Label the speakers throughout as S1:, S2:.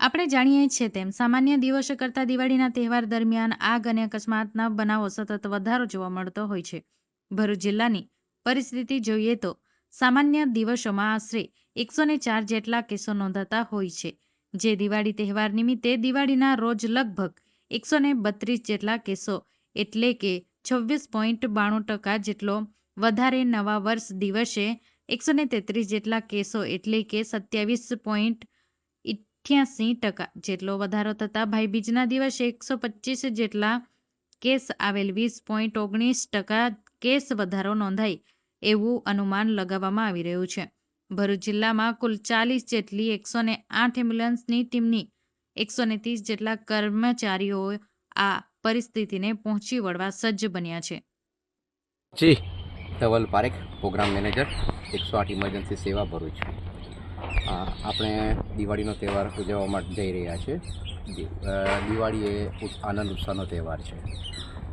S1: આપણે જાણીએ છીએ તેમ, સામાન્ય દિવસો કરતાં દિવાળીના તહેવાર દરમિયાન આગ અને અકસ્માતના બનાવો સતત વધારો જોવા મળતો હોય છે. ભરૂચ જિલ્લાની પરિસ્થિતિ જોઈએ તો, સામાન્ય દિવસોમાં આશરે એકસો ને ચાર જેટલા કેસો નોંધાતા હોય છે. જે દિવાળી તહેવાર નિમિત્તે દિવાળીના રોજ લગભગ એકસો ને બત્રીસ જેટલા કેસો, એટલે કે છવ્વીસ પોઈન્ટ બાણું ટકા જેટલો વધારે નવા વર્ષ દિવસે એકસો ને તેત્રીસ જેટલા કેસો, એટલે કે સત્યાવીસ પોઈન્ટ અઠ્યાસી ટકા જેટલો વધારો થતાં ભાઈબીજના દિવસે એકસો પચીસ જેટલા કેસ આવેલ, વીસ પોઈન્ટ ઓગણીસ ટકા કેસ વધારો નોંધાય એવું અનુમાન લગાવવામાં આવી રહ્યું છે. ભરૂચ જિલ્લામાં કુલ ચાલીસ જેટલી એકસો ને આઠ એમ્બ્યુલન્સની ટીમની એકસો ને ત્રીસ જેટલા કર્મચારીઓ આ પરિસ્થિતિને પહોંચી વળવા સજ્જ બન્યા છે.
S2: જી, ધવલ પારેખ, પ્રોગ્રામ મેનેજર, એકસો આઠ ઇમરજન્સી સેવા ભરૂચ. આપણે દિવાળીનો તહેવાર ઉજવવા માટે જઈ રહ્યા છીએ દિવાળી એ આનંદ ઉત્સાહનો તહેવાર છે.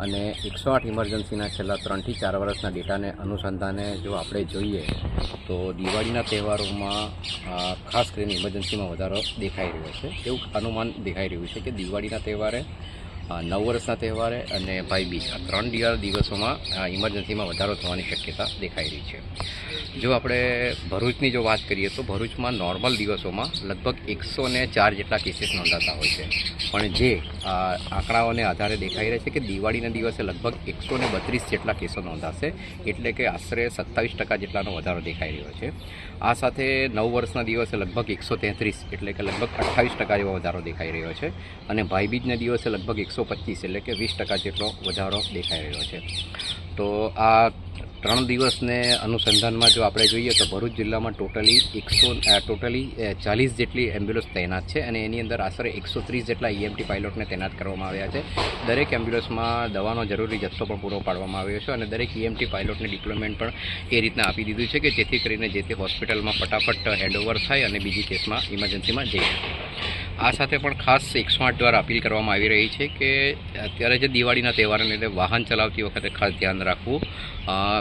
S2: અને એકસો આઠ ઇમરજન્સીના છેલ્લા ત્રણથી ચાર વર્ષના ડેટાને અનુસંધાને જો આપણે જોઈએ, તો દિવાળીના તહેવારોમાં ખાસ કરીને ઇમરજન્સીમાં વધારો દેખાઈ રહ્યો છે. એવું અનુમાન દેખાઈ રહ્યું છે કે દિવાળીના તહેવારે નવ વર્ષના તહેવારે અને ભાઈ બીજ, આ ત્રણ દિવા- દિવસોમાં ઇમરજન્સીમાં વધારો થવાની શક્યતા દેખાઈ રહી છે. જો આપણે ભરૂચની જો વાત કરીએ તો ભરૂચમાં નોર્મલ દિવસોમાં લગભગ એકસો ને ચાર જેટલા કેસીસ નોંધાતા હોય છે. પણ જે આંકડાઓને આધારે દેખાઈ રહે છે કે દિવાળીના દિવસે લગભગ એકસો ને બત્રીસ જેટલા કેસો નોંધાશે, એટલે કે આશરે સત્તાવીસ ટકા જેટલાનો વધારો દેખાઈ રહ્યો છે. આ સાથે નવ વર્ષના દિવસે લગભગ એકસો તેત્રીસ, એટલે કે લગભગ અઠ્ઠાવીસ ટકા જેવો વધારો દેખાઈ રહ્યો છે. અને ભાઈબીજના દિવસે લગભગ એકસો પચીસ એટલે કે વીસ ટકા જેટલો વધારો દેખાઈ રહ્યો છે. તો આ ત્રણ દિવસને અનુસંધાનમાં જો આપણે જોઈએ તો ભરૂચ જિલ્લામાં ટોટલી એકસો ટોટલી ચાલીસ જેટલી એમ્બ્યુલન્સ તૈનાત છે અને એની અંદર આશરે એકસો ત્રીસ જેટલા ઈએમટી પાયલોટને તૈનાત કરવામાં આવ્યા છે. દરેક એમ્બ્યુલન્સમાં દવાનો જરૂરી જથ્થો પણ પૂરો પાડવામાં આવ્યો છે અને દરેક ઈએમટી પાયલોટને ડિપ્લોયમેન્ટ પણ એ રીતના આપી દીધું છે કે જેથી કરીને જે તે હોસ્પિટલમાં ફટાફટ હેન્ડઓવર થાય અને બીજી કેસમાં ઇમરજન્સીમાં જઈ શકે. આ સાથે પણ ખાસ એકસો આઠ દ્વારા અપીલ કરવામાં આવી રહી છે કે અત્યારે જે દિવાળીના તહેવારને લીધે વાહન ચલાવતી વખતે ખાસ ધ્યાન રાખવું.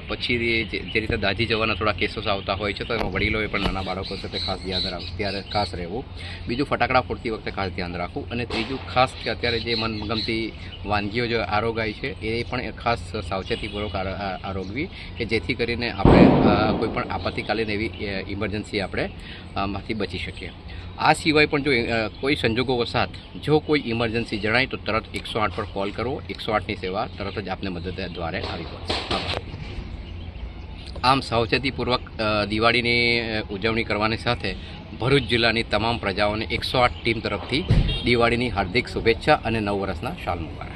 S2: પછી જે રીતે દાઝી જવાના થોડા કેસીસ આવતા હોય છે તો એમાં વડીલોએ પણ નાના બાળકો સાથે ખાસ ધ્યાન રાખવું ત્યારે ખાસ રહેવું. બીજું ફટાકડા ફોડતી વખતે ખાસ ધ્યાન રાખવું. અને ત્રીજું, ખાસ કે અત્યારે જે મનગમતી વાનગીઓ જે આરોગાય છે, એ પણ ખાસ સાવચેતીપૂર્વક આરોગવી કે જેથી કરીને આપણે કોઈપણ કોઈ આપત્તિકાલીન એવી ઇમરજન્સી આપણે માંથી બચી શકીએ. આ સિવાય પણ જો કોઈ સંજોગો વસાત જો કોઈ ઇમરજન્સી જણાય તો તરત એકસો આઠ પર કોલ કરવો એકસો આઠની સેવા તરત જ આપને મદદ દ્વારે આવી પડશે આમ સાવચેતીપૂર્વક દિવાળીની ઉજવણી કરવાની સાથે ભરૂચ જિલ્લાની તમામ પ્રજાઓને એકસો આઠ ટીમ તરફથી દિવાળીની હાર્દિક શુભેચ્છા અને નવ વર્ષના શાલ મુબારક.